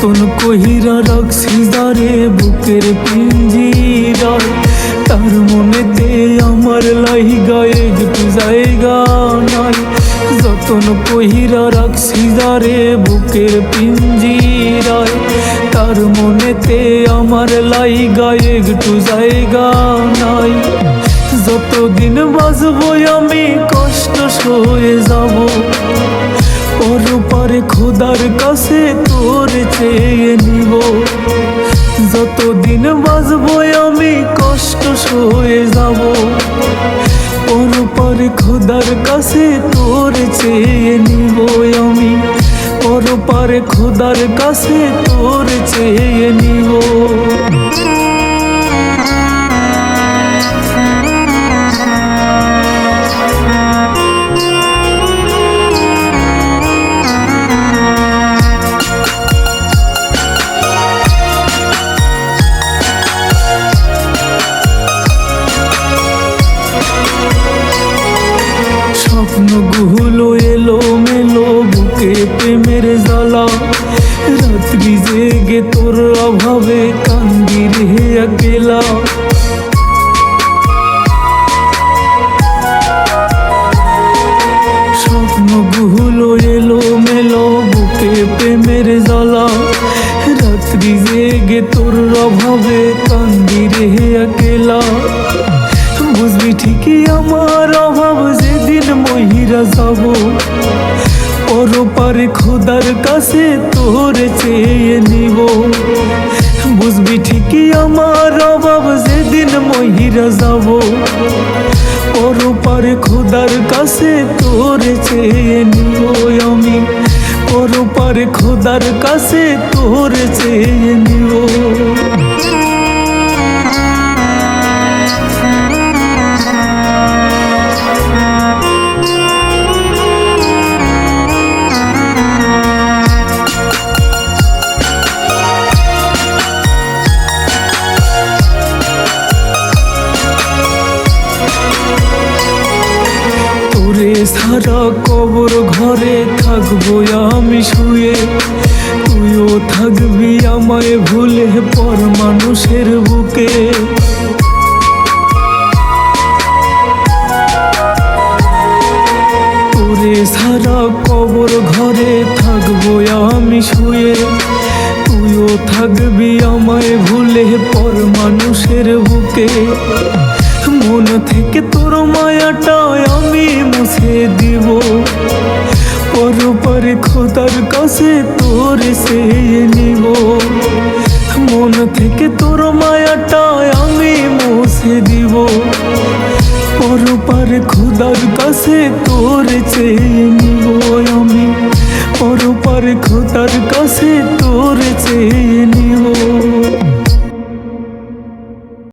যতন কহিরা রাখছি দারে বুকের পিঞ্জিরায় তার মনেতে আমার লাই গায়ে একটু জায়গা নাই। যতন কহিরা রাখছি দারে বুকের পিঞ্জিরায় তার মনেতে আমার লাই গায়ে একটু জায়গা নাই। যতদিন বাজবো আমি কষ্ট সয়ে যাব। ওর পারে খোদার কাছে, তোর চেয়ে নিব। যতদিন বাজবো আমি কষ্ট সয়ে যাব। ওর পারে খোদার কাছে, তোর চেয়ে নিব আমি। ওর পারে খোদার কাছে, তোর চেয়ে নিব। স্বপ্নগুলো এলো মেলো বুকে প্রেমের জ্বালা। রাত্রি জেগে তোর অভাবে কান্দি রে একেলা। স্বপ্নগুলো এলো মেলো বুকে প্রেমের জ্বালা। রাত্রি জেগে তোর অভাবে কান্দি রে একেলা। মহিরা যাব। ওর খোদার কাছে তোর চেয়ে নিব। বুঝবি ঠিকই আমার অভাব, যেদিন মহিরা যাব। ওর পারে খোদার কাছে তোর চেয়ে নিব আমি। ওর পারে খোদার কাছে তোর চেয়ে নিব। সারা কবর ঘরে থাকব আমি শুয়ে। তুইও থাকবি আমায় ভুলে পর মানুষের বুকে। সারা কবর ঘরে থাকব আমি শুয়ে। তুইও থাকবি আমায় ভুলে পর মানুষের বুকে। মন থেকে তোর মায়াটা আমি মুছে দিব। পর পরে খোদার কাছে তোর সে নিব। মন থেকে তোর মায়াটা আমি মুছে দিব। পর পারে খোদার কাছে তোর চেয়ে নিব আমি। পর পারে খোদার কাছে তোর চেয়ে নিব।